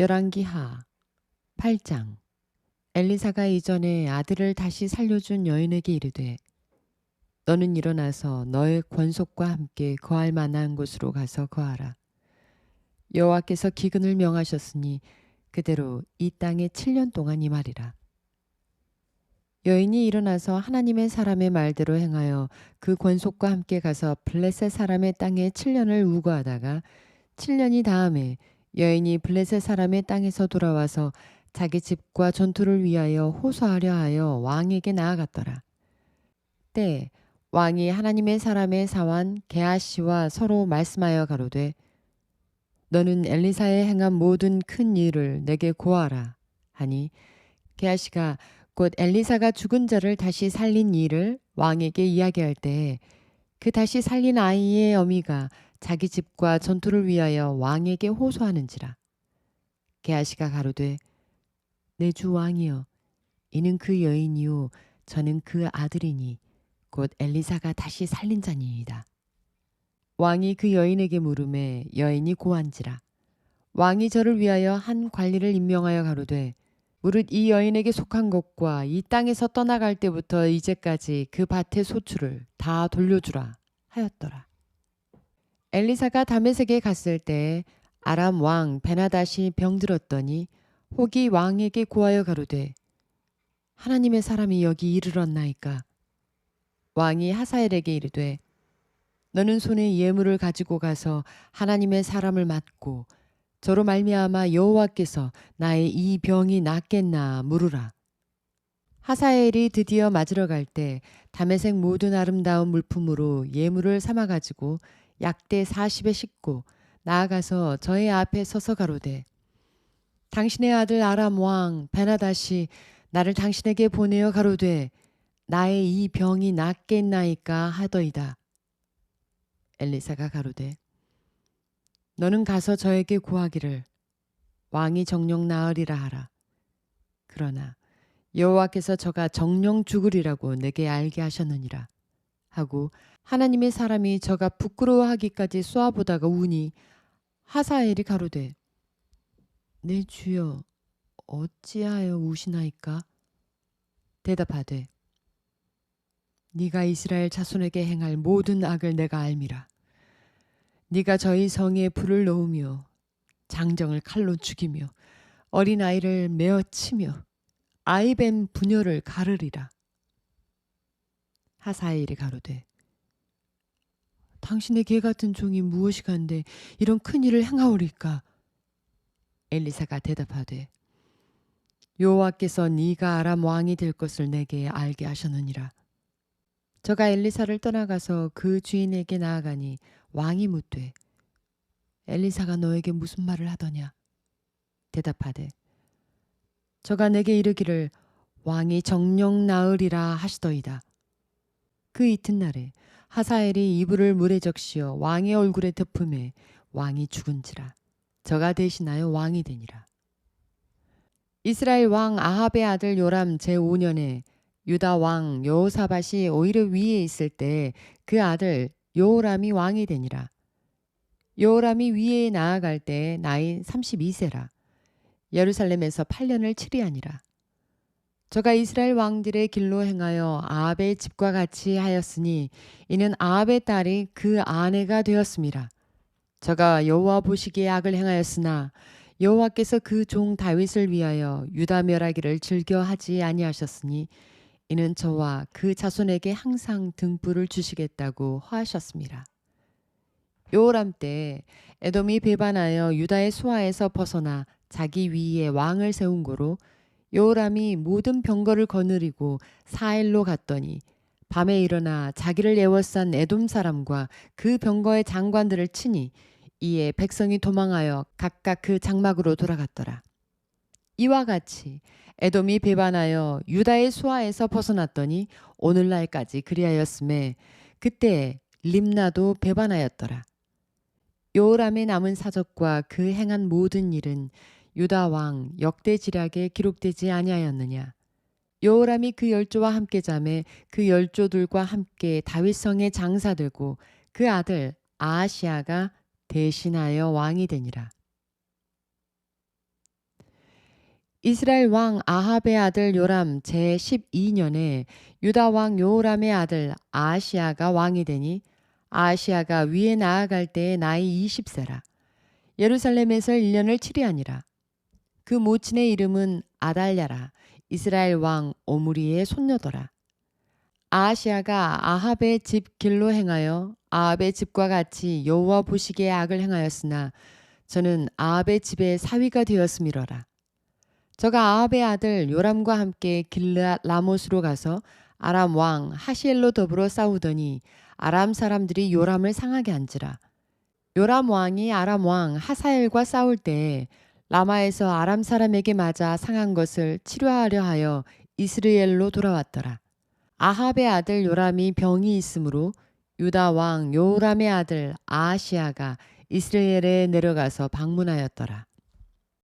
열왕기하 8장 엘리사가 이전에 아들을 다시 살려준 여인에게 이르되 너는 일어나서 너의 권속과 함께 거할 만한 곳으로 가서 거하라. 여호와께서 기근을 명하셨으니 그대로 이 땅에 7년 동안 임하리라. 여인이 일어나서 하나님의 사람의 말대로 행하여 그 권속과 함께 가서 블레셋 사람의 땅에 7년을 우거하다가 7년이 다음에 여인이 블레셋 사람의 땅에서 돌아와서 자기 집과 전투를 위하여 호소하려 하여 왕에게 나아갔더라. 때 왕이 하나님의 사람의 사환 게하시와 서로 말씀하여 가로되 너는 엘리사의 행한 모든 큰 일을 내게 고하라 하니 게하시가 곧 엘리사가 죽은 자를 다시 살린 일을 왕에게 이야기할 때에 그 다시 살린 아이의 어미가 자기 집과 전투를 위하여 왕에게 호소하는지라. 게하시가 가로되 내 주 왕이여 이는 그 여인이요 저는 그 아들이니 곧 엘리사가 다시 살린 자니이다. 왕이 그 여인에게 물음에 여인이 고한지라. 왕이 저를 위하여 한 관리를 임명하여 가로되 무릇 이 여인에게 속한 것과 이 땅에서 떠나갈 때부터 이제까지 그 밭의 소출을 다 돌려주라 하였더라. 엘리사가 다메섹에 갔을 때 아람 왕 베나다시 병들었더니 혹이 왕에게 고하여 가로되 하나님의 사람이 여기 이르렀나이까 왕이 하사엘에게 이르되 너는 손에 예물을 가지고 가서 하나님의 사람을 맞고 저로 말미암아 여호와께서 나의 이 병이 낫겠나 물으라. 하사엘이 드디어 맞으러 갈 때 담에색 모든 아름다운 물품으로 예물을 삼아 가지고 약대 40에 싣고 나아가서 저의 앞에 서서 가로되 당신의 아들 아람 왕 베나다시 나를 당신에게 보내어 가로되 나의 이 병이 낫겠나이까 하더이다. 엘리사가 가로되 너는 가서 저에게 구하기를. 왕이 정령 나으리라 하라. 그러나 여호와께서 저가 정령 죽으리라고 내게 알게 하셨느니라. 하고 하나님의 사람이 저가 부끄러워하기까지 쏘아보다가 우니 하사엘이 가로되 내 주여 어찌하여 우시나이까? 대답하되 네가 이스라엘 자손에게 행할 모든 악을 내가 알미라 네가 저희 성에 불을 놓으며 장정을 칼로 죽이며 어린 아이를 메어 치며 아이뱀 부녀를 가르리라 하사엘이 가로되 당신의 개 같은 종이 무엇이 간데 이런 큰 일을 행하오리까? 엘리사가 대답하되 여호와께서 네가 아람 왕이 될 것을 내게 알게 하셨느니라. 저가 엘리사를 떠나가서 그 주인에게 나아가니 왕이 묻되 엘리사가 너에게 무슨 말을 하더냐? 대답하되 저가 내게 이르기를 왕이 정령 나으리라 하시더이다. 그 이튿날에 하사엘이 이불을 물에 적시어 왕의 얼굴에 덮음에 왕이 죽은지라 저가 대신하여 왕이 되니라. 이스라엘 왕 아합의 아들 요람 제5년에 유다 왕 여호사밧이 오히려 위에 있을 때 그 아들 요람이 왕이 되니라. 요람이 위에 나아갈 때 나이 32세라. 예루살렘에서 8년을 치리하니라. 저가 이스라엘 왕들의 길로 행하여 아합의 집과 같이 하였으니 이는 아합의 딸이 그 아내가 되었습니다. 저가 여호와 보시기에 악을 행하였으나 여호와께서 그 종 다윗을 위하여 유다 멸하기를 즐겨 하지 아니하셨으니 이는 저와 그 자손에게 항상 등불을 주시겠다고 하셨습니다. 요람 때 에돔이 배반하여 유다의 수하에서 벗어나 자기 위에 왕을 세운 고로 요람이 모든 병거를 거느리고 사일로 갔더니 밤에 일어나 자기를 애워싼 에돔 사람과 그 병거의 장관들을 치니 이에 백성이 도망하여 각각 그 장막으로 돌아갔더라. 이와 같이 에돔이 배반하여 유다의 수하에서 벗어났더니 오늘날까지 그리하였음에 그때 림나도 배반하였더라. 요람의 남은 사적과 그 행한 모든 일은 유다 왕 역대지략에 기록되지 아니하였느냐. 여호람이 그 열조와 함께 잠에 그 열조들과 함께 다윗성에 장사되고 그 아들 아하시아가 대신하여 왕이 되니라. 이스라엘 왕 아합의 아들 요람 제 12년에 유다 왕 요람의 아들 아시아가 왕이 되니 아시아가 위에 나아갈 때에 나이 20세라. 예루살렘에서 1년을 치리하니라. 그 모친의 이름은 아달랴라. 이스라엘 왕 오므리의 손녀더라. 아시아가 아합의 집 길로 행하여 아합의 집과 같이 여호와 보시기에 악을 행하였으나 저는 아합의 집에 사위가 되었음이러라. 저가 아합의 아들 요람과 함께 길르앗 라못으로 가서 아람 왕 하시엘로 더불어 싸우더니 아람 사람들이 요람을 상하게 한지라. 요람 왕이 아람 왕 하사엘과 싸울 때에 라마에서 아람 사람에게 맞아 상한 것을 치료하려 하여 이스라엘로 돌아왔더라. 아합의 아들 요람이 병이 있으므로 유다 왕 요람의 아들 아시아가 이스라엘에 내려가서 방문하였더라.